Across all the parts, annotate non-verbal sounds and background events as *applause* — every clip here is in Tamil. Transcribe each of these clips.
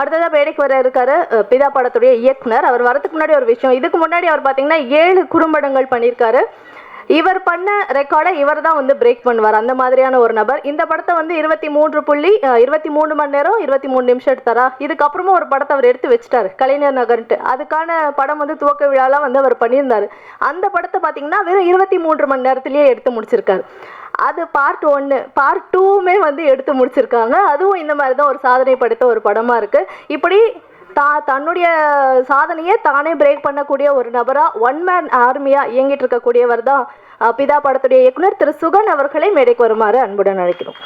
அடுத்ததாக மேடைக்கு வர இருக்காரு பிதா படத்துடைய இயக்குனர். அவர் வரதுக்கு முன்னாடி ஒரு விஷயம். இதுக்கு முன்னாடி அவர் பார்த்தீங்கன்னா ஏழு குறும்படங்கள் பண்ணியிருக்காரு. இவர் பண்ண ரெக்கார்டை இவர் தான் வந்து பிரேக் பண்ணுவார். அந்த மாதிரியான ஒரு நபர். இந்த படத்தை வந்து இருபத்தி மூன்று புள்ளி இருபத்தி மூணு மணி நேரம் இருபத்தி மூணு நிமிஷம் எடுத்தாரா? இதுக்கப்புறமா ஒரு படத்தை அவர் எடுத்து வச்சுட்டாரு கலைஞர் நகர்ன்ட்டு. அதுக்கான படம் வந்து துவக்க விழாலாம் வந்து அவர் பண்ணியிருந்தார். அந்த படத்தை பார்த்தீங்கன்னா வெறும் இருபத்தி மூன்று மணி நேரத்திலேயே எடுத்து முடிச்சிருக்காரு. அது பார்ட் ஒன்று பார்ட் டூவுமே வந்து எடுத்து முடிச்சிருக்காங்க. அதுவும் இந்த மாதிரி தான் ஒரு சாதனை படைத்த ஒரு படமாக இருக்குது இப்படி தா தன்னுடைய சாதனையை தானே பிரேக் பண்ணக்கூடிய ஒரு நபராக ஒன் மேன் ஆர்மியாக இயங்கிட்டு இருக்கக்கூடியவர் தான் பிதா படத்துடைய இயக்குனர் திரு சுகன் அவர்களை மேடைக்கு வருமாறு அன்புடன் அழைக்கிறோம்.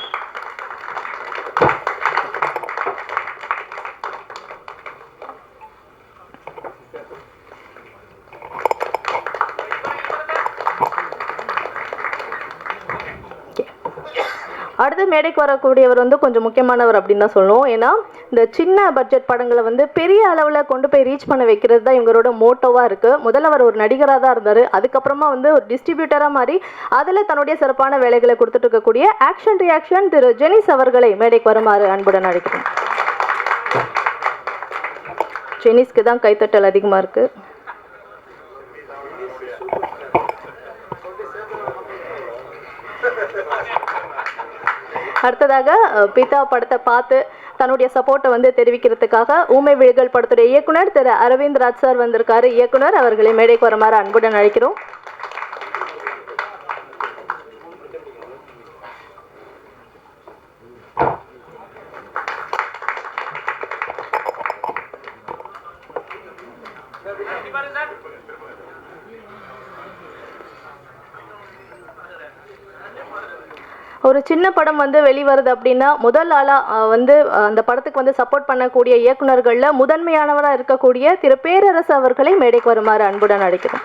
அடுத்து மேடைக்கு வரக்கூடியவர் வந்து கொஞ்சம் முக்கியமானவர் அப்படின்னு தான் சொல்லுவோம். ஏன்னா இந்த சின்ன பட்ஜெட் படங்களை வந்து பெரிய அளவில் கொண்டு போய் ரீச் பண்ண வைக்கிறது தான் இவங்களோட மோட்டோவாக இருக்குது முதல்ல அவர் ஒரு நடிகராக தான் இருந்தார். அதுக்கப்புறமா வந்து ஒரு டிஸ்ட்ரிபியூட்டராக மாறி அதில் தன்னுடைய சிறப்பான வேலைகளை கொடுத்துட்டு இருக்கக்கூடிய ஆக்ஷன் ரியாக்ஷன் திரு ஜெனிஸ் அவர்களை மேடைக்கு வருமாறு அன்புடன் அழைக்கிறேன் ஜெனிஸ்க்கு தான் கைத்தட்டல் அதிகமாக இருக்குது அடுத்ததாக அஹ், பிதா படத்தை பார்த்து தன்னுடைய சப்போர்ட்டை வந்து தெரிவிக்கிறதுக்காக ஊமை விழிகள் படத்துடைய இயக்குனர் திரு அரவிந்த் ராஜ் சார் வந்திருக்காரு. இயக்குனர் அவர்களை மேடைக்கு வருமாறு அன்புடன் அழைக்கிறோம். என்ன சின்ன படம் வந்து வெளிவருது அப்படின்னா முதல் ஆளாக வந்து அந்த படத்துக்கு வந்து சப்போர்ட் பண்ணக்கூடிய இயக்குனர்களில் முதன்மையானவராக இருக்கக்கூடிய திரு. பேரரசு அவர்களை மேடைக்கு வருமாறு அன்புடன் அழைக்கிறோம்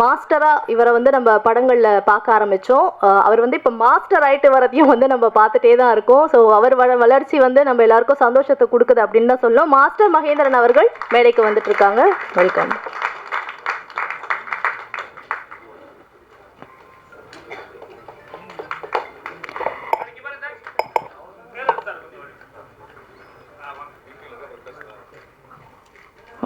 மாஸ்டராக இவரை வந்து நம்ம படங்களில் பார்க்க ஆரம்பிச்சோம். அவர் வந்து இப்போ மாஸ்டர் ஆகிட்டு வரதையும் வந்து நம்ம பார்த்துட்டே தான் இருக்கோம். ஸோ அவர் வள வளர்ச்சி வந்து நம்ம எல்லாருக்கும் சந்தோஷத்தை கொடுக்குது அப்படின்னு தான் சொல்லும் மாஸ்டர் மகேந்திரன் அவர்கள் மேடைக்கு வந்துட்டு இருக்காங்க. வெல்கம்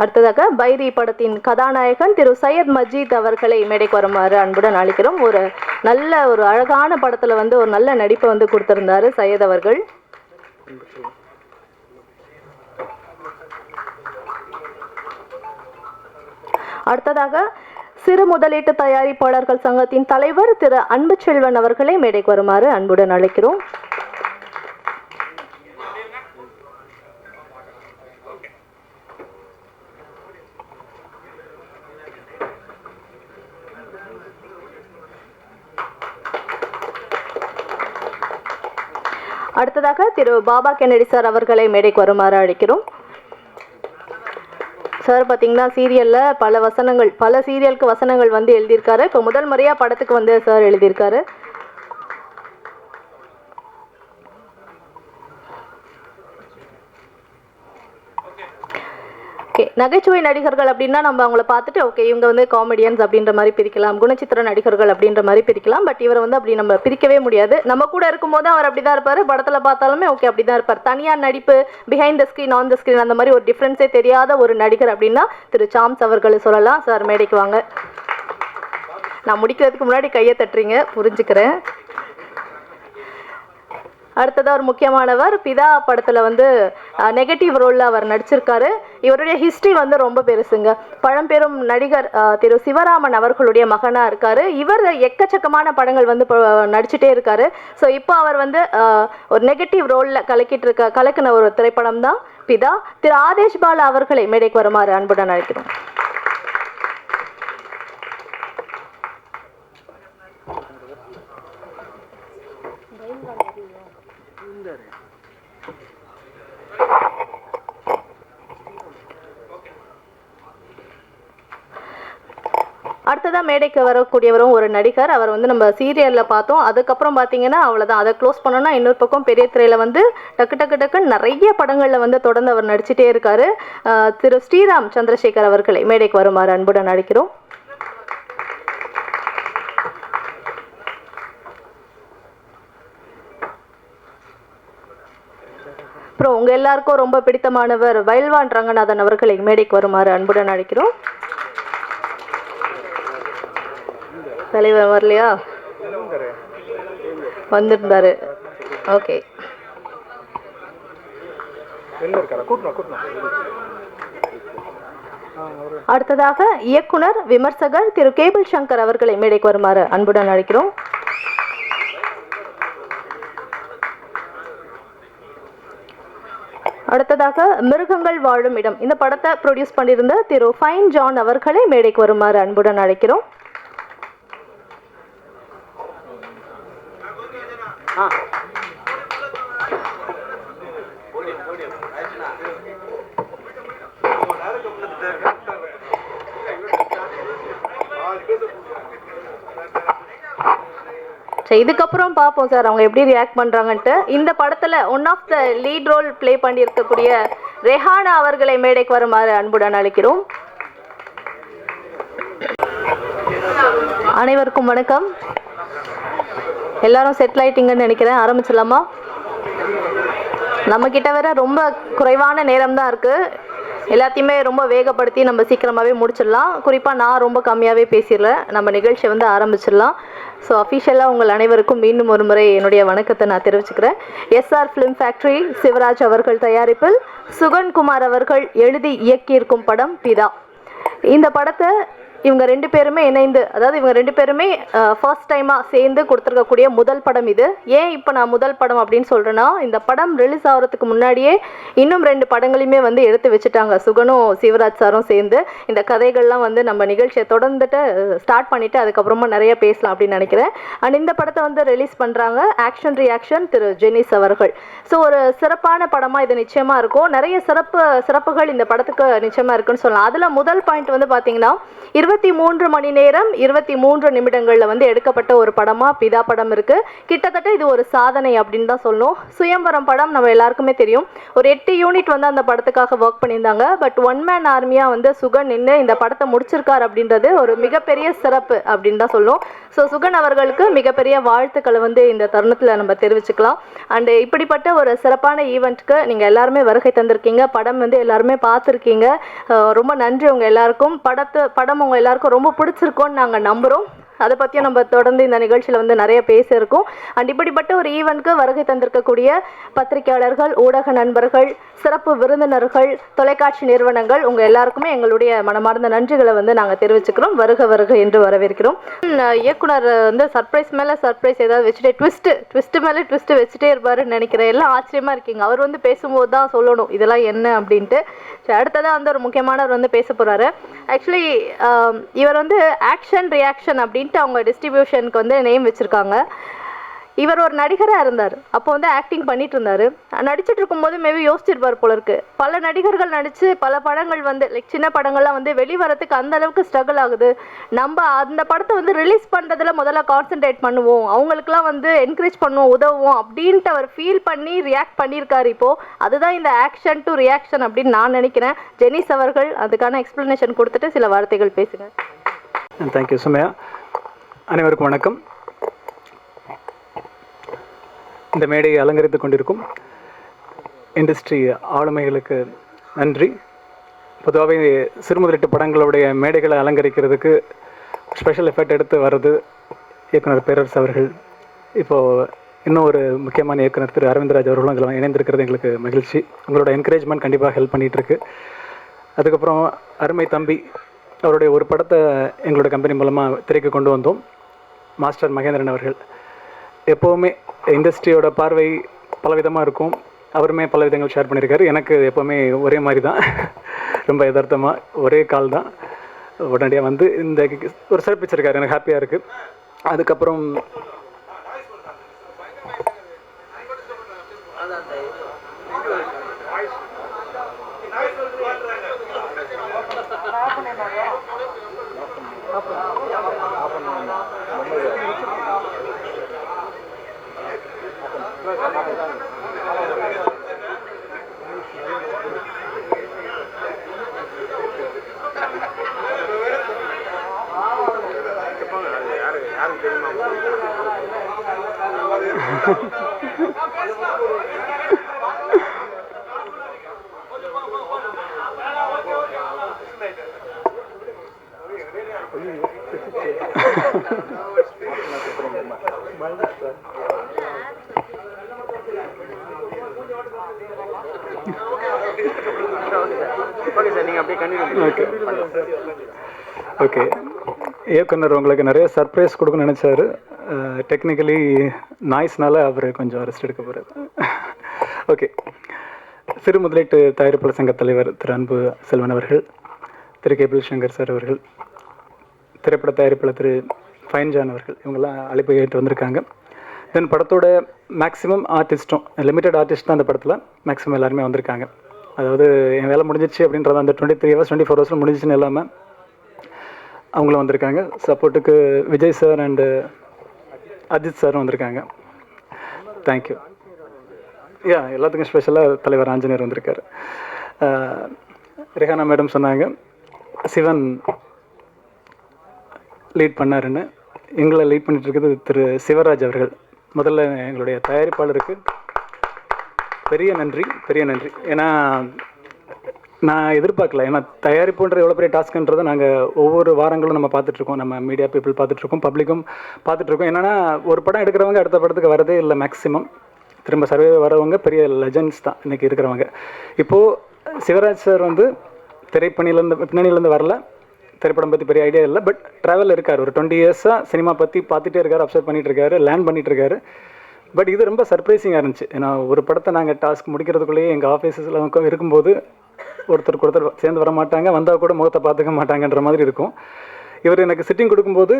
அடுத்ததாக பைரி படத்தின் கதாநாயகன் திரு சையத் மஜீத் அவர்களை மேடைக்கு வருமாறு அன்புடன் அழைக்கிறோம். ஒரு நல்ல ஒரு அழகான படத்துல வந்து ஒரு நல்ல நடிப்பை வந்து கொடுத்திருந்தாரு சையத் அவர்கள். அடுத்ததாக சிறு முதலீட்டு தயாரிப்பாளர்கள் சங்கத்தின் தலைவர் திரு அன்புச்செல்வன் அவர்களை மேடைக்கு வருமாறு அன்புடன் அழைக்கிறோம். அடுத்ததாக திரு பாபா கென்னடி சார் அவர்களை மேடைக்கு வருமாறு அழைக்கிறோம். சார் பார்த்தீங்கன்னா சீரியலில் பல வசனங்கள் பல சீரியலுக்கு வசனங்கள் வந்து எழுதியிருக்காரு. இப்போ முதல் முறையாக படத்துக்கு வந்து சார் எழுதியிருக்காரு. நகைச்சுவை நடிகர்கள் அப்படின்னா நம்ம அவங்கள பார்த்துட்டு ஓகே இவங்க வந்து காமெடியன்ஸ் அப்படின்ற மாதிரி பிரிக்கலாம் குணச்சித்திர நடிகர்கள் அப்படின்ற மாதிரி பிரிக்கலாம். பட் இவரை வந்து அப்படி நம்ம பிரிக்கவே முடியாது. நம்ம கூட இருக்கும்போது அவர் அப்படி தான் இருப்பார். படத்தில் பார்த்தாலுமே ஓகே அப்படி தான் இருப்பார். தனியார் நடிப்பு behind the screen on the screen அந்த மாதிரி ஒரு டிஃப்ரென்ஸே தெரியாத ஒரு நடிகர் அப்படின்னா திரு சாம்ஸ் அவர்களை சொல்லலாம். சார் மேடைக்கு வாங்க. நான் முடிக்கிறதுக்கு முன்னாடி கையை தட்டுறீங்க. புரிஞ்சுக்கிறேன். அடுத்ததாக ஒரு முக்கியமானவர் பிதா படத்தில் வந்து நெகட்டிவ் ரோலில் அவர் நடிச்சிருக்காரு. இவருடைய ஹிஸ்ட்ரி வந்து ரொம்ப பெருசுங்க. பழம்பெரும் நடிகர் அஹ், திரு சிவராமன் அவர்களுடைய மகனாக இருக்காரு. இவர் எக்கச்சக்கமான படங்கள் வந்து நடிச்சுட்டே நடிச்சிட்டே இருக்காரு. ஸோ இப்போ அவர் வந்து ஒரு நெகட்டிவ் ரோலில் கலக்கிட்டு இருக்க கலக்கின ஒரு திரைப்படம் தான் பிதா. திரு ஆதேஷ் பாலா அவர்களை மேடைக்கு வருமாறு அன்புடன் அழைக்கிறோம். அடுத்ததாக மேடைக்கு வரக்கூடியவரும் ஒரு நடிகர். அவர் வந்து நம்ம சீரியலில் பார்த்தோம். அதுக்கப்புறம் பார்த்தீங்கன்னா அவ்வளோதான் அதை க்ளோஸ் பண்ணோன்னா இன்னொரு பக்கம் பெரிய திரையில் வந்து டக்கு டக்கு டக்குன்னு நிறைய படங்களில் வந்து தொடர்ந்து அவர் நடிச்சிட்டே இருக்காரு. திரு ஸ்ரீராம் சந்திரசேகர் அவர்களை மேடைக்கு வருமாறு அன்புடன் அழைக்கிறோம். அப்புறம் உங்க எல்லாருக்கும் ரொம்ப பிடித்தமானவர் வயல்வான் ரங்கநாதன் அவர்களை மேடைக்கு வருமாறு அன்புடன் அழைக்கிறோம். தலைவர் வரலையா வந்திருந்தாரு. ஓகே. அடுத்ததாக இயக்குனர் விமர்சகர் திரு கேபிள் சங்கர் அவர்களை மேடைக்கு வருமாறு அன்புடன் அழைக்கிறோம். அடுத்ததாக மிருகங்கள் வாழும் இடம். இந்த படத்தை ப்ரொடியூஸ் பண்ணியிருந்த திரு ஃபைன் ஜான் அவர்களை மேடைக்கு வருமாறு அன்புடன் அழைக்கிறோம். சரி இதுக்கப்புறம் பார்ப்போம் சார் அவங்க எப்படி ரியாக்ட் பண்ணுறாங்கன்ட்டு இந்த படத்தில் one of the lead role play பண்ணியிருக்கக்கூடிய ரெஹானா அவர்களை மேடைக்கு வருமாறு அன்புடன் அழைக்கிறோம். அனைவருக்கும் வணக்கம். எல்லாரும் செட்டில் ஆயிட்டீங்கன்னு நினைக்கிறேன். ஆரம்பிச்சிடலாமா? நம்ம கிட்ட வேற ரொம்ப குறைவான நேரம் தான் இருக்கு. எல்லாத்தையுமே ரொம்ப வேகப்படுத்தி நம்ம சீக்கிரமாகவே முடிச்சிடலாம். குறிப்பாக நான் ரொம்ப கம்மியாகவே பேசிடுறேன். நம்ம நிகழ்ச்சியை வந்து ஆரம்பிச்சிடலாம். ஸோ அஃபிஷியலாக உங்கள் அனைவருக்கும் மீண்டும் ஒரு முறை என்னுடைய வணக்கத்தை நான் தெரிவிச்சுக்கிறேன். எஸ்ஆர் ஃபிலிம் ஃபேக்டரி சிவராஜ் அவர்கள் தயாரிப்பில் சுகன்குமார் அவர்கள் எழுதி இயக்கியிருக்கும் படம் பிதா. இந்த படத்தை இவங்க ரெண்டு பேருமே இணைந்து அதாவது இவங்க ரெண்டு பேருமே ஃபர்ஸ்ட் டைமாக சேர்ந்து கொடுத்துருக்கக்கூடிய முதல் படம் இது. ஏன் இப்போ நான் முதல் படம் அப்படின்னு சொல்கிறேன்னா இந்த படம் ரிலீஸ் ஆகிறதுக்கு முன்னாடியே இன்னும் ரெண்டு படங்களையுமே வந்து எடுத்து வச்சுட்டாங்க. சுகனும் சிவராஜ் சாரும் சேர்ந்து. இந்த கதைகள்லாம் வந்து நம்ம நிகழ்ச்சியை தொடர்ந்துட்டு ஸ்டார்ட் பண்ணிவிட்டு அதுக்கப்புறமா நிறைய பேசலாம் அப்படின்னு நினைக்கிறேன். அண்ட் இந்த படத்தை வந்து ரிலீஸ் பண்ணுறாங்க ஆக்ஷன் ரியாக்ஷன் திரு ஜெனிஸ் அவர்கள். ஸோ ஒரு சிறப்பான படமாக இது நிச்சயமாக இருக்கும். நிறைய சிறப்பு சிறப்புகள் இந்த படத்துக்கு நிச்சயமாக இருக்குன்னு சொல்லலாம். அதில் முதல் பாயிண்ட் வந்து பார்த்தீங்கன்னா இருபத்தி மூன்று மணி நேரம் இருபத்தி மூன்று நிமிடங்களில் வந்து எடுக்கப்பட்ட ஒரு படமாக பிதா படம் இருக்குது கிட்டத்தட்ட இது ஒரு சாதனை அப்படின்னு தான் சொல்லணும் சுயம்பரம் படம் நம்ம எல்லாருக்குமே தெரியும். ஒரு எட்டு யூனிட் வந்து அந்த படத்துக்காக ஒர்க் பண்ணியிருந்தாங்க. பட் ஒன் மேன் ஆர்மியாக வந்து சுகன் நின்று இந்த படத்தை முடிச்சிருக்கார் அப்படின்றது ஒரு மிகப்பெரிய சிறப்பு அப்படின்னு தான் சொல்லணும் ஸோ சுகன் அவர்களுக்கு மிகப்பெரிய வாழ்த்துக்களை வந்து இந்த தருணத்தில் நம்ம தெரிவிச்சுக்கலாம். அண்டு இப்படிப்பட்ட ஒரு சிறப்பான ஈவெண்ட்க்கு நீங்கள் எல்லாருமே வருகை தந்திருக்கீங்க. படம் வந்து எல்லாருமே பார்த்துருக்கீங்க. ரொம்ப நன்றி உங்கள் எல்லாருக்கும். படத்து படம் உங்கள் எல்லாருக்கும் ரொம்ப பிடிச்சிருக்கோன்னு நாங்கள் நம்புகிறோம் அதை பற்றியும் நம்ம தொடர்ந்து இந்த நிகழ்ச்சியில் வந்து நிறைய பேசியிருக்கோம். அண்ட் இப்படிப்பட்ட ஒரு ஈவெண்ட்க்கு வருகை தந்திருக்கக்கூடிய பத்திரிகையாளர்கள் ஊடக நண்பர்கள் சிறப்பு விருந்தினர்கள் தொலைக்காட்சி நிறுவனங்கள் உங்கள் எல்லாருக்குமே எங்களுடைய மனமார்ந்த நன்றிகளை வந்து நாங்கள் தெரிவிச்சுக்கிறோம். வருக வருக என்று வரவேற்கிறோம். இயக்குனர் வந்து சர்ப்ரைஸ் மேலே சர்ப்ரைஸ் ஏதாவது வச்சுட்டே ட்விஸ்ட்டு ட்விஸ்ட்டு மேலே ட்விஸ்ட்டு வச்சுட்டே இருப்பாருன்னு நினைக்கிறேன். எல்லாம் ஆச்சரியமாக இருக்கீங்க. அவர் வந்து பேசும்போது தான் சொல்லணும் இதெல்லாம் என்ன அப்படின்ட்டு. ஸோ அடுத்ததாக வந்து ஒரு முக்கியமானவர் வந்து பேச போகிறாரு ஆக்சுவலி இவர் வந்து ஆக்ஷன் ரியாக்ஷன் அப்படின்ட்டு அவங்க டிஸ்ட்ரிபியூஷனுக்கு வந்து நேம் வச்சுருக்காங்க. இவர் ஒரு நடிகராக இருந்தார். அப்போ வந்து ஆக்டிங் பண்ணிட்டு இருந்தார் நடிச்சிட்டு இருக்கும்போது மேபி யோசிச்சிருப்பார் போல இருக்கு பல நடிகர்கள் நடித்து பல படங்கள் வந்து லைக் சின்ன படங்கள்லாம் வந்து வெளிவரத்துக்கு அந்த அளவுக்கு ஸ்ட்ரகிள் ஆகுது. நம்ம அந்த படத்தை வந்து ரிலீஸ் பண்ணுறதுல முதல்ல கான்சென்ட்ரேட் பண்ணுவோம். அவங்களுக்குலாம் வந்து என்கரேஜ் பண்ணுவோம் உதவுவோம் அப்படின்ட்டு அவர் ஃபீல் பண்ணி ரியாக்ட் பண்ணியிருக்காரு இப்போ. அதுதான் இந்த ஆக்ஷன் டு ரியாக்ஷன் அப்படின்னு நான் நினைக்கிறேன். ஜெனிஸ் அவர்கள் அதுக்கான எக்ஸ்ப்ளனேஷன் கொடுத்துட்டு சில வார்த்தைகள் பேசுங்க. Thank you Sumaiya. அனைவருக்கும் வணக்கம். இந்த மேடையை அலங்கரித்து கொண்டிருக்கும் இண்டஸ்ட்ரி ஆளுமைகளுக்கு நன்றி. பொதுவாகவே சிறுமுதலீட்டு படங்களுடைய மேடைகளை அலங்கரிக்கிறதுக்கு ஸ்பெஷல் எஃபர்ட் எடுத்து வர்றது இயக்குனர் பேரரசு அவர்கள். இப்போது இன்னும் ஒரு முக்கியமான இயக்குனர் திரு அரவிந்தராஜ் அவர்களும் இதில் இணைந்திருக்கிறது. எங்களுக்கு மகிழ்ச்சி. உங்களோட என்கரேஜ்மெண்ட் கண்டிப்பாக ஹெல்ப் பண்ணிகிட்ருக்கு அதுக்கப்புறம் அருமை தம்பி அவருடைய ஒரு படத்தை எங்களோட கம்பெனி மூலமாக திரைக்கு கொண்டு வந்தோம். மாஸ்டர் மகேந்திரன் அவர்கள். எப்போவுமே இண்டஸ்ட்ரியோட பார்வை பலவிதமாக இருக்கும். அவருமே பல விதங்கள் ஷேர் பண்ணியிருக்காரு எனக்கு எப்போவுமே ஒரே மாதிரி *laughs* தான் ரொம்ப யதார்த்தமாக ஒரே கால் தான். உடனடியாக வந்து இந்த ஒரு சிறப்பிச்சிருக்காரு. எனக்கு ஹாப்பியாக இருக்குது அதுக்கப்புறம் ஓகே ஓகே இயக்குனர் உங்களுக்கு நிறைய சர்ப்ரைஸ் கொடுக்கணும்னு நினச்சாரு. டெக்னிக்கலி நாய்ஸ்னால அவர் கொஞ்சம் அரெஸ்ட் எடுக்க போகிறார் ஓகே சிறு முதலீட்டு தயாரிப்பாளர் சங்க தலைவர் திரு அன்பு செல்வன் அவர்கள் திரு கேபிள் சங்கர் சார் அவர்கள் திரைப்பட தயாரிப்பாளர் திரு ஃபைன்ஜான் அவர்கள் இவங்கெல்லாம் அழைப்பு ஏற்று வந்திருக்காங்க. தென் படத்தோட மேக்ஸிமம் ஆர்டிஸ்ட்டும் லிமிட்டட் ஆர்டிஸ்ட் தான் அந்த படத்தில் மேக்ஸிமம் எல்லாருமே வந்திருக்காங்க. அதாவது என் வேலை முடிஞ்சிச்சு அப்படின்றத அந்த twenty three hours twenty four ஹவர்ஸில் முடிஞ்சிச்சுன்னு இல்லாமல் அவங்களும் வந்திருக்காங்க. சப்போர்ட்டுக்கு விஜய் சார் அண்டு அஜித் சாரும் வந்திருக்காங்க. தேங்க்யூ யா எல்லாத்துக்கும் ஸ்பெஷலாக தலைவர் ஆஞ்சநேயர் வந்திருக்காரு. Uh, ரெஹானா மேடம் சொன்னாங்க. சிவன் லீட் பண்ணாருன்னு. எங்களை லீட் பண்ணிட்டு இருக்கிறது திரு சிவராஜ் அவர்கள். முதல்ல எங்களுடைய தயாரிப்பாளருக்கு பெரிய நன்றி பெரிய நன்றி. ஏன்னா நான் எதிர்பார்க்கல. ஏன்னா தயாரிப்புன்ற எவ்வளோ பெரிய டாஸ்க்ன்றதை நாங்கள் ஒவ்வொரு வாரங்களும் நம்ம பார்த்துட்ருக்கோம். நம்ம மீடியா பீப்புள் பார்த்துட்ருக்கோம். பப்ளிக்கும் பார்த்துட்ருக்கோம். என்னென்னா ஒரு படம் எடுக்கிறவங்க அடுத்த படத்துக்கு வரதே இல்லை மேக்ஸிமம் திரும்ப சர்வே வரவங்க பெரிய லெஜண்ட்ஸ் தான். இன்றைக்கி இருக்கிறவங்க. இப்போது சிவராஜ் சார் வந்து திரைப்பணியிலேருந்து பின்னணியிலேருந்து வரல. திரைப்படம் பற்றி பெரிய ஐடியா இல்லை. பட் ட்ராவல் இருக்கார். ஒரு டுவெண்ட்டி இயர்ஸாக சினிமா பற்றி பார்த்துட்டே இருக்காரு அப்சர்வ் பண்ணிகிட்டு இருக்காரு லேர்ன் பண்ணிகிட்டு இருக்காரு பட் இது ரொம்ப சர்ப்ரைசிங்காக இருந்துச்சு. ஏன்னா ஒரு படத்தை நாங்கள் டாஸ்க் முடிக்கிறதுக்குள்ளேயே எங்கள் ஆஃபீஸில் இருக்கும்போது ஒருத்தருக்கு ஒருத்தர் சேர்ந்து வர மாட்டாங்க வந்தால் கூட முகத்தை பார்த்துக்க மாட்டாங்கன்ற மாதிரி இருக்கும். இவர் எனக்கு சிட்டிங் கொடுக்கும்போது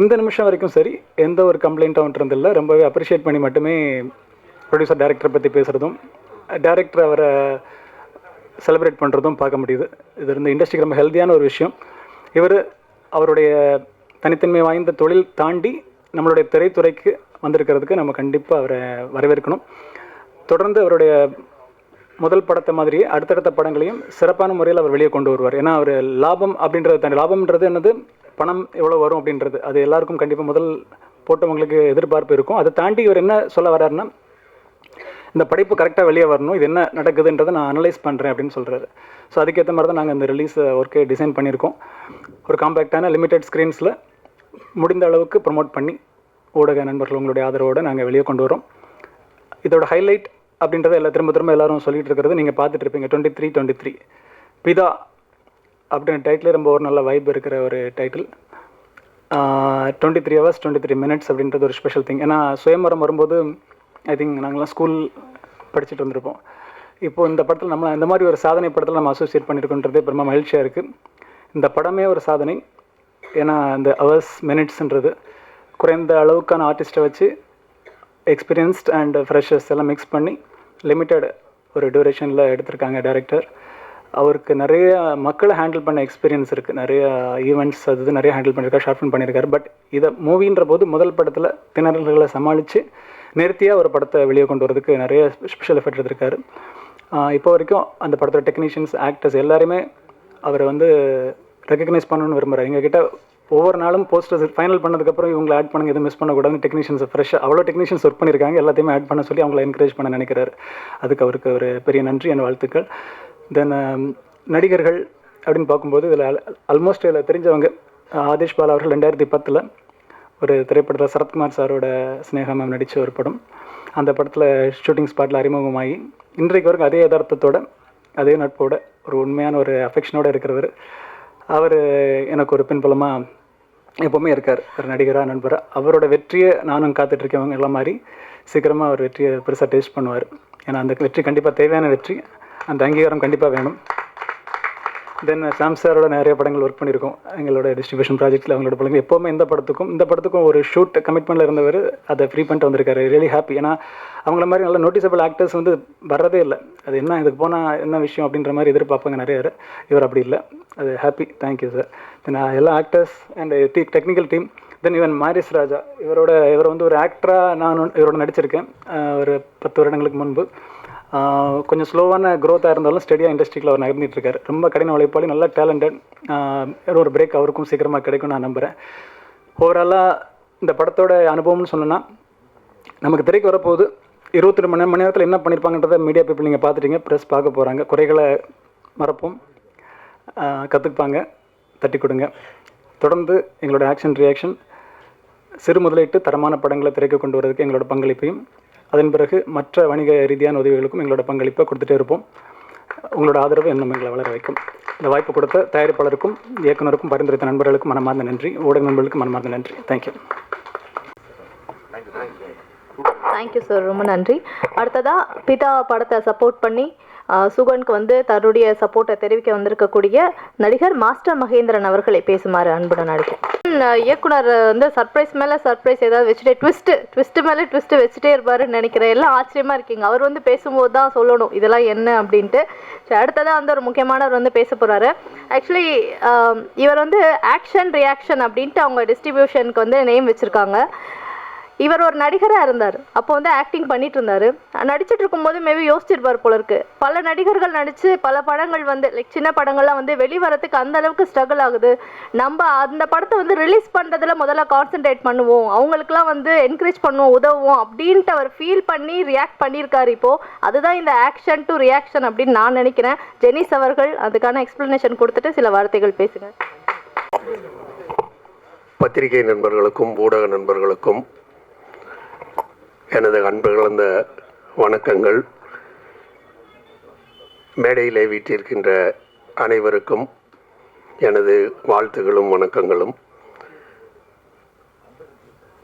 இந்த நிமிஷம் வரைக்கும் சரி எந்த ஒரு கம்ப்ளைண்ட்டும் இருந்தில்ல ரொம்பவே அப்ரிஷியேட் பண்ணி மட்டுமே ப்ரொடியூசர் டேரக்டரை பற்றி பேசுகிறதும் டேரக்டர் அவரை செலிப்ரேட் பண்ணுறதும் பார்க்க முடியுது. இது இருந்த இண்டஸ்ட்ரிக்கு ரொம்ப ஹெல்த்தியான ஒரு விஷயம். இவர் அவருடைய தனித்தன்மை வாய்ந்த தொழில் தாண்டி நம்மளுடைய திரைத்துறைக்கு வந்திருக்கிறதுக்கு நம்ம கண்டிப்பாக அவரை வரவேற்கணும். தொடர்ந்து அவருடைய முதல் படத்தை மாதிரியே அடுத்தடுத்த படங்களையும் சிறப்பான முறையில் அவர் வெளியே கொண்டு வருவார். ஏன்னா அவர் லாபம் அப்படின்றத தாண்டி லாபம்ன்றது என்னது? பணம் எவ்வளோ வரும் அப்படின்றது. அது எல்லாருக்கும் கண்டிப்பாக முதல் போட்டவங்களுக்கு எதிர்பார்ப்பு இருக்கும். அதை தாண்டி இவர் என்ன சொல்ல வர்றாருன்னா இந்த படைப்பு கரெக்டாக வெளியே வரணும் இது என்ன நடக்குதுன்றதை நான் அனலைஸ் பண்ணுறேன் அப்படின்னு சொல்கிறாரு ஸோ அதுக்கேற்ற மாதிரி தான் நாங்கள் இந்த ரிலீஸ் ஒர்க்கை டிசைன் பண்ணியிருக்கோம். ஒரு காம்பேக்டான லிமிடெட் ஸ்க்ரீன்ஸில் முடிந்த அளவுக்கு ப்ரொமோட் பண்ணி ஊடக நண்பர்கள் உங்களுடைய ஆதரவோடு நாங்கள் வெளியே கொண்டு வரோம் இதோட ஹைலைட் அப்படின்றத எல்லா திரும்ப திரும்ப எல்லாரும் சொல்லிட்டு இருக்கிறது நீங்கள் பார்த்துட்டு இருப்பீங்க. டுவெண்ட்டி த்ரீ டுவெண்ட்டி த்ரீ பிதா அப்படின்ற டைட்டில் ரொம்ப ஒரு நல்ல வைப் இருக்கிற ஒரு title twenty three hours twenty three minutes அப்படின்றது ஒரு ஸ்பெஷல் திங் ஏன்னா சுயமரம் வரும்போது ஐ திங்க் நாங்களாம் ஸ்கூல் படிச்சுட்டு வந்திருப்போம். இப்போ இந்த படத்தில் நம்ம இந்த மாதிரி ஒரு சாதனை படத்தில் நம்ம அசோசியேட் பண்ணியிருக்கோன்றதே ரொம்ப மகிழ்ச்சியாக இருக்குது இந்த படமே ஒரு சாதனை. ஏன்னா இந்த ஹவர்ஸ் மினிட்ஸ்ன்றது குறைந்த அளவுக்கான ஆர்டிஸ்ட்டை வச்சு எக்ஸ்பீரியன்ஸ்ட் அண்ட் ஃப்ரெஷர்ஸ் எல்லாம் மிக்ஸ் பண்ணி லிமிட்டட் ஒரு டியூரேஷனில் எடுத்திருக்காங்க டேரக்டர் அவருக்கு நிறைய மக்களை ஹேண்டில் பண்ண எக்ஸ்பீரியன்ஸ் இருக்குது நிறைய ஈவெண்ட்ஸ் அது நிறைய ஹேண்டில் பண்ணியிருக்காரு ஷார்ட் ஃபிலிம் பண்ணியிருக்காரு பட் இதை மூவின்ற போது முதல் படத்தில் திணறல்களை சமாளித்து நேர்த்தியாக ஒரு படத்தை வெளியே கொண்டு வரதுக்கு நிறைய ஸ்பெஷல் எஃபர்ட் எடுத்திருக்காரு. இப்போ வரைக்கும் அந்த படத்தோட டெக்னீஷியன்ஸ் ஆக்டர்ஸ் எல்லாருமே அவரை வந்து ரெக்கக்னைஸ் பண்ணணும்னு விரும்புகிறார் எங்ககிட்ட ஒவ்வொரு நாளும் போஸ்டர்ஸ் ஃபைனல் பண்ணதுக்கப்புறம் இவங்களை ஆட் பண்ணுங்க எதுவும் மிஸ் பண்ணக்கூடாதுன்னு டெக்னீஷியன்ஸ் ஃப்ரெஷ்ஷாக அவ்வளோ டெக்னீஷியன்ஸ் ஒர்க் பண்ணியிருக்காங்க எல்லாத்தையுமே ஆட் பண்ண சொல்லி அவங்கள என்கரேஜ் பண்ண நினைக்கிறார். அதுக்கு அவருக்கு ஒரு பெரிய நன்றி என் வாழ்த்துக்கள். தென் um, நடிகர்கள் அப்படின்னு பார்க்கும்போது இதில் ஆல்மோஸ்ட் இதில் தெரிஞ்சவங்க ஆதேஷ் பாலா அவர்கள் ரெண்டாயிரத்தி பத்தில் ஒரு திரைப்படத்தில் சரத்குமார் சாரோட ஸ்னேகா மேம் நடித்த ஒரு படம். அந்த படத்தில் ஷூட்டிங் ஸ்பாட்டில் அறிமுகமாகி இன்றைக்கு வரைக்கும் அதே யதார்த்தத்தோட அதே நட்போட ஒரு உண்மையான ஒரு அஃபெக்ஷனோட இருக்கிறவர். அவர் எனக்கு ஒரு பின்புலமாக எப்போவுமே இருக்கார். ஒரு நடிகராக நண்பராக அவரோட வெற்றியை நானும் காத்துட்ருக்கவங்க எல்லாம் மாதிரி சீக்கிரமாக அவர் வெற்றியை பெருசாக டேஸ்ட் பண்ணுவார். ஏன்னா அந்த வெற்றி கண்டிப்பாக தேவையான வெற்றி. அந்த அங்கீகாரம் கண்டிப்பாக வேணும். தென் சாம் சாரோட நிறைய படங்கள் ஒர்க் பண்ணியிருக்கோம். எங்களோட டிஸ்ட்ரிபியூஷன் ப்ராஜெக்ட்டில் அவங்களோட படங்கள். எப்போவுமே இந்த படத்துக்கும் இந்த படத்துக்கும் ஒரு ஷூட் கமிட்மெண்ட்டில் இருந்தவர் அதை ஃப்ரீ பண்ணிட்டு வந்திருக்காரு. ரியலி ஹாப்பி ஏன்னா அவங்கள மாதிரி நல்ல நோட்டிசபிள் ஆக்டர்ஸ் வந்து வர்றதே இல்லை. அது என்ன இதுக்கு போனால் என்ன விஷயம் அப்படின்ற மாதிரி எதிர்பார்ப்பாங்க நிறைய பேர். இவர் அப்படி இல்லை. அது ஹாப்பி தேங்க்யூ சார் தென் எல்லா actors and technical team then இவன் மாரிஸ் ராஜா இவரோட இவர் வந்து ஒரு ஆக்டராக நான் இவரோட நடிச்சிருக்கேன். ஒரு பத்து வருடங்களுக்கு முன்பு. கொஞ்சம் ஸ்லோவான க்ரோத்தாக இருந்தாலும் ஸ்டடியாக இண்டஸ்ட்ரியில் அவர் நகர்ந்துட்டு இருக்காரு ரொம்ப கடின உழைப்பாளி நல்ல டேலண்டட் ஒரு பிரேக் அவருக்கும் சீக்கிரமாக கிடைக்கும் நான் நம்புகிறேன் ஓவராலாக இந்த படத்தோட அனுபவம்னு சொன்னோன்னா நமக்கு திரைக்கு வரப்போகுது. இருபத்தி ரெண்டு மணி மணி நேரத்தில் என்ன பண்ணியிருப்பாங்கன்றத மீடியா பீப்புள் நீங்கள் பார்த்துட்டீங்க. ப்ரெஸ் பார்க்க போகிறாங்க குறைகளை மறப்போம். கற்றுக்குப்பாங்க தட்டி கொடுங்க. தொடர்ந்து எங்களோட ஆக்ஷன் ரியாக்ஷன் சிறு முதலீட்டு தரமான படங்களை திரைக்கு கொண்டு வரதுக்கு எங்களோட பங்களிப்பையும் அதன் பிறகு மற்ற வணிக ரீதியான உதவிகளுக்கும் எங்களோட பங்களிப்பை கொடுத்துட்டே இருப்போம். உங்களோட ஆதரவு இன்னும் எங்களை வளர வைக்கும். இந்த வாய்ப்பு கொடுத்த தயாரிப்பாளருக்கும் இயக்குனருக்கும் பரிந்துரைத்த நண்பர்களுக்கும் மனமார்ந்த நன்றி. ஊடக நண்பர்களுக்கும் மனமார்ந்த நன்றி. தேங்க்யூ தேங்க்யூ சார் ரொம்ப நன்றி. அடுத்ததா பிதா படத்தை சப்போர்ட் பண்ணி சுகனுக்கு வந்து தன்னுடைய சப்போர்ட்டை தெரிவிக்க வந்திருக்கக்கூடிய நடிகர் மாஸ்டர் மகேந்திரன் அவர்களை பேசுமாறு அன்புடன் அழைக்கிறேன். இயக்குனர் வந்து சர்ப்ரைஸ் மேலே சர்ப்ரைஸ் ஏதாவது வச்சுட்டே ட்விஸ்ட்டு ட்விஸ்ட்டு மேலே ட்விஸ்ட்டு வச்சுட்டே இருப்பாருன்னு நினைக்கிறேன். எல்லாம் ஆச்சரியமா இருக்கீங்க. அவர் வந்து பேசும்போது தான் சொல்லணும் இதெல்லாம் என்ன? அப்படின்ட்டு. ஸோ அடுத்ததாக வந்து ஒரு முக்கியமானவர் வந்து பேச போகிறாரு ஆக்சுவலி இவர் வந்து ஆக்ஷன் ரியாக்ஷன் அப்படின்ட்டு அவங்க டிஸ்ட்ரிபியூஷனுக்கு வந்து நேம் வச்சுருக்காங்க. இவர் ஒரு நடிகராக இருந்தார். அப்போ வந்து ஆக்டிங் பண்ணிட்டு இருந்தார். நடிச்சிட்டு இருக்கும்போது மேபி யோசிச்சிருப்பார் போல இருக்கு. பல நடிகர்கள் நடித்து பல படங்கள் வந்து லைக் சின்ன படங்கள்லாம் வந்து வெளிவரத்துக்கு அந்த அளவுக்கு ஸ்ட்ரகிள் ஆகுது. நம்ம அந்த படத்தை வந்து ரிலீஸ் பண்ணுறதுல முதல்ல கான்சென்ட்ரேட் பண்ணுவோம். அவங்களுக்குலாம் வந்து என்கரேஜ் பண்ணுவோம் உதவுவோம் அப்படின்ட்டு அவர் ஃபீல் பண்ணி ரியாக்ட் பண்ணியிருக்காரு இப்போ. அதுதான் இந்த ஆக்ஷன் டு ரியாக்ஷன் அப்படின்னு நான் நினைக்கிறேன். ஜெனிஸ் அவர்கள் அதுக்கான எக்ஸ்பிளனேஷன் கொடுத்துட்டு சில வார்த்தைகள் பேசுங்க. பத்திரிகை நண்பர்களுக்கும் ஊடக நண்பர்களுக்கும் எனது அன்பு கலந்த வணக்கங்கள். மேடையிலே வீட்டிருக்கின்ற அனைவருக்கும் எனது வாழ்த்துகளும் வணக்கங்களும்.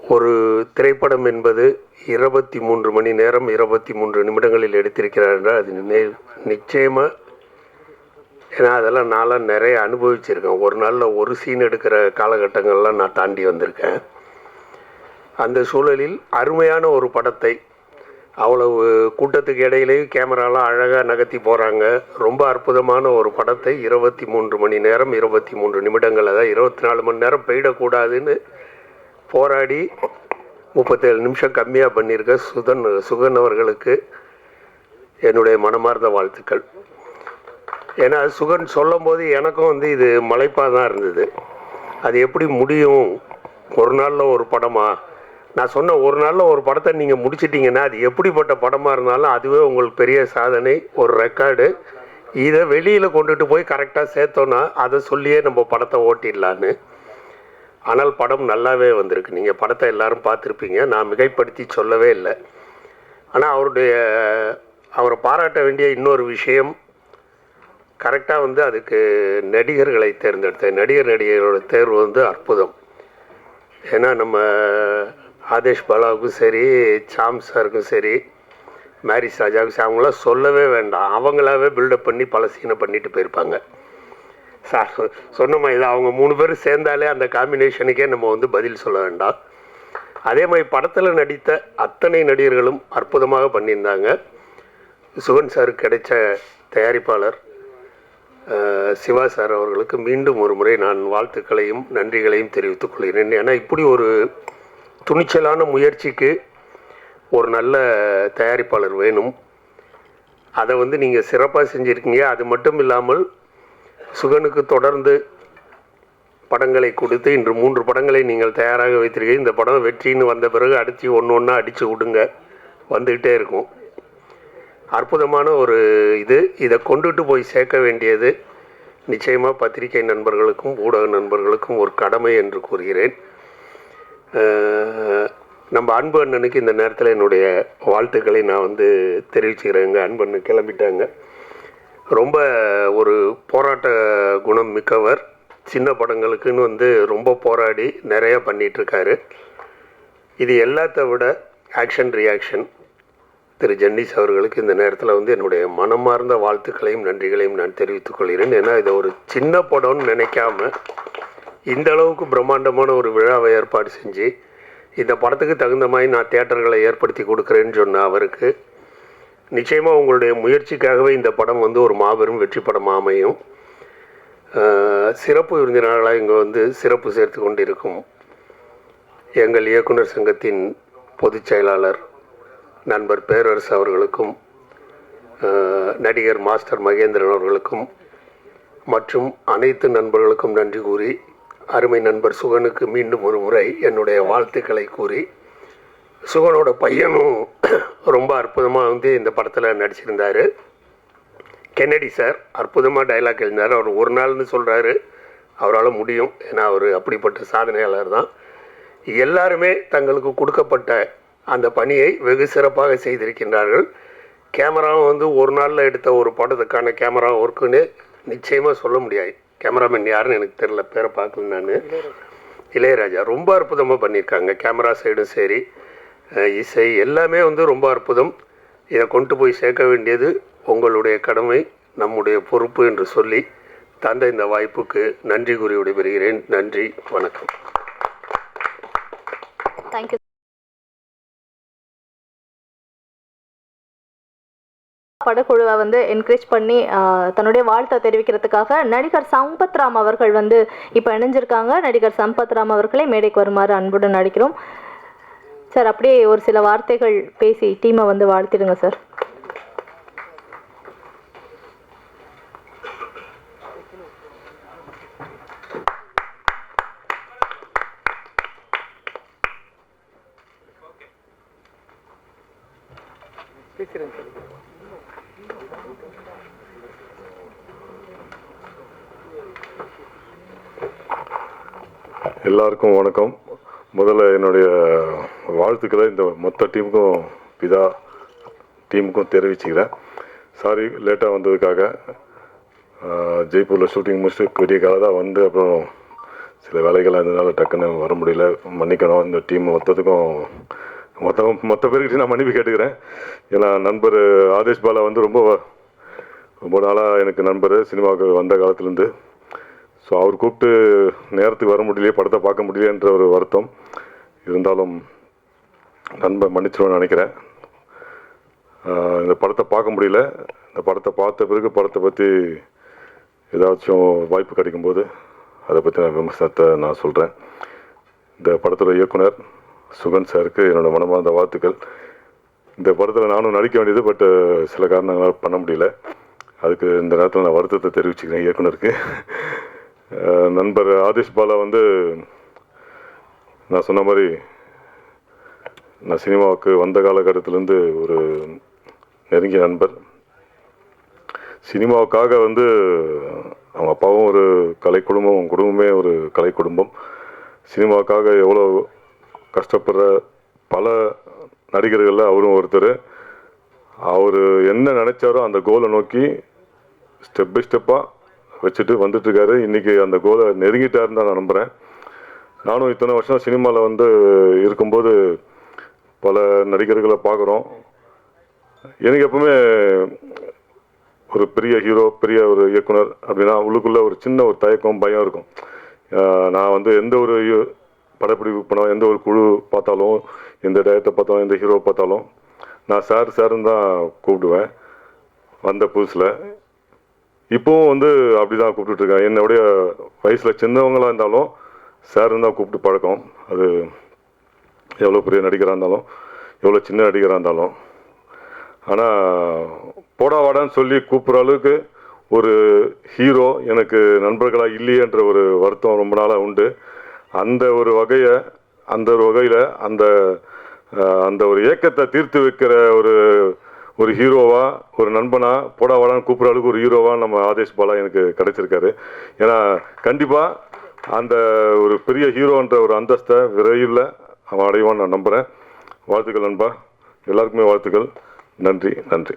ஒரு திரைப்படம் என்பது இருபத்தி மூன்று மணி நேரம் இருபத்தி மூன்று நிமிடங்களில் எடுத்திருக்கிறார் என்றால் அது நி- நிச்சயமாக ஏன்னா அதெல்லாம் நான்லாம் நிறைய அனுபவிச்சிருக்கேன். ஒரு நாளில் ஒரு சீன் எடுக்கிற காலகட்டங்கள்லாம் நான் தாண்டி வந்திருக்கேன். அந்த சூழலில் அருமையான ஒரு படத்தை அவ்வளவு கூட்டத்துக்கு இடையிலேயும் கேமராலாம் அழகாக நகர்த்தி போகிறாங்க ரொம்ப அற்புதமான ஒரு படத்தை இருபத்தி மூன்று மணி நேரம் இருபத்தி மூன்று நிமிடங்கள் அதாவது இருபத்தி நாலு மணி நேரம் போயிடக்கூடாதுன்னு போராடி முப்பத்தேழு நிமிஷம் கம்மியாக பண்ணியிருக்க சுதன் சுகன் அவர்களுக்கு என்னுடைய மனமார்ந்த வாழ்த்துக்கள். ஏன்னா சுகன் சொல்லும் போது எனக்கும் வந்து இது மலைப்பாக தான் இருந்தது. அது எப்படி முடியும்? ஒரு நாளில் ஒரு படமா? நான் சொன்ன ஒரு நாளில் ஒரு படத்தை நீங்கள் முடிச்சிட்டிங்கன்னா அது எப்படிப்பட்ட படமாக இருந்தாலும் அதுவே உங்களுக்கு பெரிய சாதனை ஒரு ரெக்கார்டு இதை வெளியில் கொண்டுட்டு போய் கரெக்டாக சேர்த்தோன்னா அதை சொல்லியே நம்ம படத்தை ஓட்டிடலான்னு. ஆனால் படம் நல்லாவே வந்திருக்கு. நீங்கள் படத்தை எல்லாரும் பார்த்துருப்பீங்க. நான் மிகைப்படுத்தி சொல்லவே இல்லை. ஆனால் அவருடைய அவரை பாராட்ட வேண்டிய இன்னொரு விஷயம் கரெக்டாக வந்து அதுக்கு நடிகர்களை தேர்ந்தெடுத்த நடிகர் நடிகர்களோட தேர்வு வந்து அற்புதம். ஏன்னா நம்ம ஆதேஷ் பாலாவுக்கும் சரி சாம் சாருக்கும் சரி மேரிஸ் ராஜாவுக்கும் சரி அவங்களாம் சொல்லவே வேண்டாம். அவங்களாவே பில்டப் பண்ணி பல சீனை பண்ணிட்டு போயிருப்பாங்க. சார் சொன்ன மாதிரி தான் அவங்க மூணு பேரும் சேர்ந்தாலே அந்த காம்பினேஷனுக்கே நம்ம வந்து பதில் சொல்ல வேண்டாம். அதே மாதிரி படத்தில் நடித்த அத்தனை நடிகர்களும் அற்புதமாக பண்ணியிருந்தாங்க. சுகன் சார் கிடைச்ச தயாரிப்பாளர் சிவா சார் அவர்களுக்கு மீண்டும் ஒரு முறை நான் வாழ்த்துக்களையும் நன்றிகளையும் தெரிவித்துக் கொள்கிறேன். ஏன்னா இப்படி ஒரு துணிச்சலான முயற்சிக்கு ஒரு நல்ல தயாரிப்பாளர் வேணும். அதை வந்து நீங்கள் சிறப்பாக செஞ்சுருக்கீங்க. அது மட்டும் இல்லாமல் சுகனுக்கு தொடர்ந்து படங்களை கொடுத்து இன்று மூன்று படங்களை நீங்கள் தயாராக வைத்திருக்கீங்க. இந்த படம் வெற்றின்னு வந்த பிறகு அடித்து ஒன்று ஒன்றா அடித்து விடுங்க. வந்துக்கிட்டே இருக்கும். அற்புதமான ஒரு இது. இதை கொண்டுட்டு போய் சேர்க்க வேண்டியது நிச்சயமாக பத்திரிகை நண்பர்களுக்கும் ஊடக நண்பர்களுக்கும் ஒரு கடமை என்று கூறுகிறேன். நம்ம அன்பு அண்ணனுக்கு இந்த நேரத்தில் என்னுடைய வாழ்த்துக்களை நான் வந்து தெரிவிச்சுக்கிறேங்க. அன்பண்ணு கிளம்பிட்டாங்க. ரொம்ப ஒரு போராட்ட குணம் மிக்கவர். சின்ன படங்களுக்குன்னு வந்து ரொம்ப போராடி நிறைய பண்ணிகிட்ருக்காரு இது எல்லாத்த விட ஆக்ஷன் ரியாக்ஷன் திரு ஜென்னிஸ் அவர்களுக்கு இந்த நேரத்தில் வந்து என்னுடைய மனமார்ந்த வாழ்த்துக்களையும் நன்றிகளையும் நான் தெரிவித்துக் கொள்கிறேன். ஏன்னா இதை ஒரு சின்ன படம்னு நினைக்காம இந்த அளவுக்கு பிரம்மாண்டமான ஒரு விழாவை ஏற்பாடு செஞ்சு இந்த படத்துக்கு தகுந்த மாதிரி நான் தேட்டர்களை ஏற்படுத்தி கொடுக்குறேன்னு சொன்ன அவருக்கு நிச்சயமாக உங்களுடைய முயற்சிக்காகவே இந்த படம் வந்து ஒரு மாபெரும் வெற்றி படமாக அமையும். சிறப்பு விருந்தினர்களாக இங்கே வந்து சிறப்பு சேர்த்து கொண்டிருக்கும் எங்கள் இயக்குனர் சங்கத்தின் பொதுச் செயலாளர் நண்பர் பேரரசு அவர்களுக்கும் நடிகர் மாஸ்டர் மகேந்திரன் அவர்களுக்கும் மற்றும் அனைத்து நண்பர்களுக்கும் நன்றி கூறி அருமை நண்பர் சுகனுக்கு மீண்டும் ஒரு முறை என்னுடைய வாழ்த்துக்களை கூறி சுகனோட பையனும் ரொம்ப அற்புதமாக வந்து இந்த படத்தில் நடிச்சிருந்தார். கென்னடி சார் அற்புதமாக டைலாக் எழுந்தார் அவர் ஒரு நாள்னு சொல்கிறாரு அவரால் முடியும். ஏன்னா அவர் அப்படிப்பட்ட சாதனையாளர் தான். எல்லாருமே தங்களுக்கு கொடுக்கப்பட்ட அந்த பணியை வெகு சிறப்பாக செய்திருக்கின்றார்கள். கேமராவும் வந்து ஒரு நாளில் எடுத்த ஒரு படத்துக்கான கேமரா ஒர்க்குன்னு நிச்சயமாக சொல்ல முடியாது. கேமராமேன் யாருன்னு எனக்கு தெரில பேரை பார்க்கல நான். இளையராஜா ரொம்ப அற்புதமாக பண்ணியிருக்காங்க. கேமரா சைடும் சரி இசை எல்லாமே வந்து ரொம்ப அற்புதம். இதை கொண்டு போய் சேர்க்க வேண்டியது உங்களுடைய கடமை நம்முடைய பொறுப்பு என்று சொல்லி தந்த இந்த வாய்ப்புக்கு நன்றி கூறி விடைபெறுகிறேன். நன்றி வணக்கம். தேங்க்யூ படக்குழுவை வந்து என்கரேஜ் பண்ணி தன்னுடைய வாழ்த்தை தெரிவிக்கிறதுக்காக நடிகர் சம்பத் ராம் அவர்கள் வந்து இப்போ இணைஞ்சிருக்காங்க. நடிகர் சம்பத் ராம் அவர்களை மேடைக்கு வருமாறு அன்புடன் நடிக்கிறோம். சார் அப்படியே ஒரு சில வார்த்தைகள் பேசி டீமை வந்து வாழ்த்திடுங்க சார். எல்லாருக்கும் வணக்கம். முதல்ல என்னுடைய வாழ்த்துக்களை இந்த மொத்த டீமுக்கும் பிதா டீமுக்கும் தெரிவிச்சுக்கிறேன். சாரி லேட்டாக வந்ததுக்காக ஜெய்ப்பூரில் ஷூட்டிங் முடிச்சுட்டு கூடிய காலம் தான் வந்து அப்புறம் சில வேலைகள் இருந்ததுனால டக்குன்னு வர முடியல. மன்னிக்கணும் இந்த டீம் மொத்தத்துக்கும் மொத்த மொத்த பேருக்கிட்ட நான் மன்னிப்பு கேட்டுக்கிறேன். ஏன்னா நண்பர் ஆதேஷ் பாலா வந்து ரொம்ப ரொம்ப நாளாக எனக்கு நண்பர் சினிமாவுக்கு வந்த காலத்துலேருந்து. ஸோ அவர் கூப்பிட்டு நேரத்துக்கு வர முடியலையே படத்தை பார்க்க முடியலன்ற ஒரு வருத்தம் இருந்தாலும் நண்பன் மன்னிச்சிருவேன் நினைக்கிறேன். இந்த படத்தை பார்க்க முடியல. இந்த படத்தை பார்த்த பிறகு படத்தை பற்றி ஏதாச்சும் வாய்ப்பு கிடைக்கும்போது அதை பற்றி நான் விமர்சனத்தை நான் சொல்கிறேன் இந்த படத்தோட இயக்குனர் சுகன் சாருக்கு என்னோடய மனமார்ந்த வாழ்த்துக்கள். இந்த படத்தில் நானும் நடிக்க வேண்டியது பட் சில காரணங்களால் பண்ண முடியல. அதுக்கு இந்த நேரத்தில் நான் வருத்தத்தை தெரிவிச்சுக்கிறேன் இயக்குனருக்கு. நண்பர் ஆதிஷ் பாலா வந்து நான் சொன்ன மாதிரி நான் சினிமாவுக்கு வந்த காலகட்டத்திலேருந்து ஒரு நெருங்கிய நண்பர். சினிமாவுக்காக வந்து அவங்க அப்பாவும் ஒரு கலை குடும்பம் அவங்க குடும்பமே ஒரு கலை குடும்பம். சினிமாவுக்காக எவ்வளோ கஷ்டப்படுற பல நடிகர்களில் அவரும் ஒருத்தர். அவர் என்ன நினச்சாரோ அந்த கோலை நோக்கி ஸ்டெப் பை ஸ்டெப்பாக வச்சுட்டு வந்துட்டுருக்காரு. இன்றைக்கி அந்த கோலை நெருங்கிட்டாருன்னு தான் நான் நம்புகிறேன் நானும் இத்தனை வருஷம் சினிமாவில் வந்து இருக்கும்போது பல நடிகர்களை பார்க்குறோம். எனக்கு எப்பவுமே ஒரு பெரிய ஹீரோ பெரிய ஒரு இயக்குனர் அப்படின்னா உள்ளுக்குள்ளே ஒரு சின்ன ஒரு தயக்கம் பயம் இருக்கும். நான் வந்து எந்த ஒரு யு- படப்பிடிப்பு படம் எந்த ஒரு குழு பார்த்தாலும் எந்த டயத்தை பார்த்தாலும் எந்த ஹீரோ பார்த்தாலும் நான் சார் சாருன்னு தான் கூப்பிடுவேன். வந்த புதுசில் இப்போவும் வந்து அப்படி தான் கூப்பிட்டுட்ருக்கேன் என்னுடைய வயசில் சின்னவங்களாக இருந்தாலும் சார்னு தான் கூப்பிட்டு பழக்கம். அது எவ்வளோ பெரிய நடிகராக இருந்தாலும் எவ்வளோ சின்ன நடிகராக இருந்தாலும். ஆனால் போடா வாடான்னு சொல்லி கூப்பிட்ற அளவுக்கு ஒரு ஹீரோ எனக்கு நண்பர்களாக இல்லையன்ற ஒரு வருத்தம் ரொம்ப நாளாக உண்டு. அந்த ஒரு வகையை அந்த ஒரு வகையில் அந்த அந்த ஒரு ஏக்கத்தை தீர்த்து வைக்கிற ஒரு ஒரு ஹீரோவா ஒரு நண்பனா போடா வாடான்னு கூப்பிட்ற அளவுக்கு ஒரு ஹீரோவா நம்ம ஆதேஷ் பாலா எனக்கு கிடைச்சிருக்காரு. ஏன்னா கண்டிப்பாக அந்த ஒரு பெரிய ஹீரோன்ற ஒரு அந்தஸ்தை விரைவில் அவன் அடைவான்னு நான் நம்புகிறேன் வாழ்த்துக்கள் நண்பா. எல்லாருக்குமே வாழ்த்துக்கள். நன்றி நன்றி.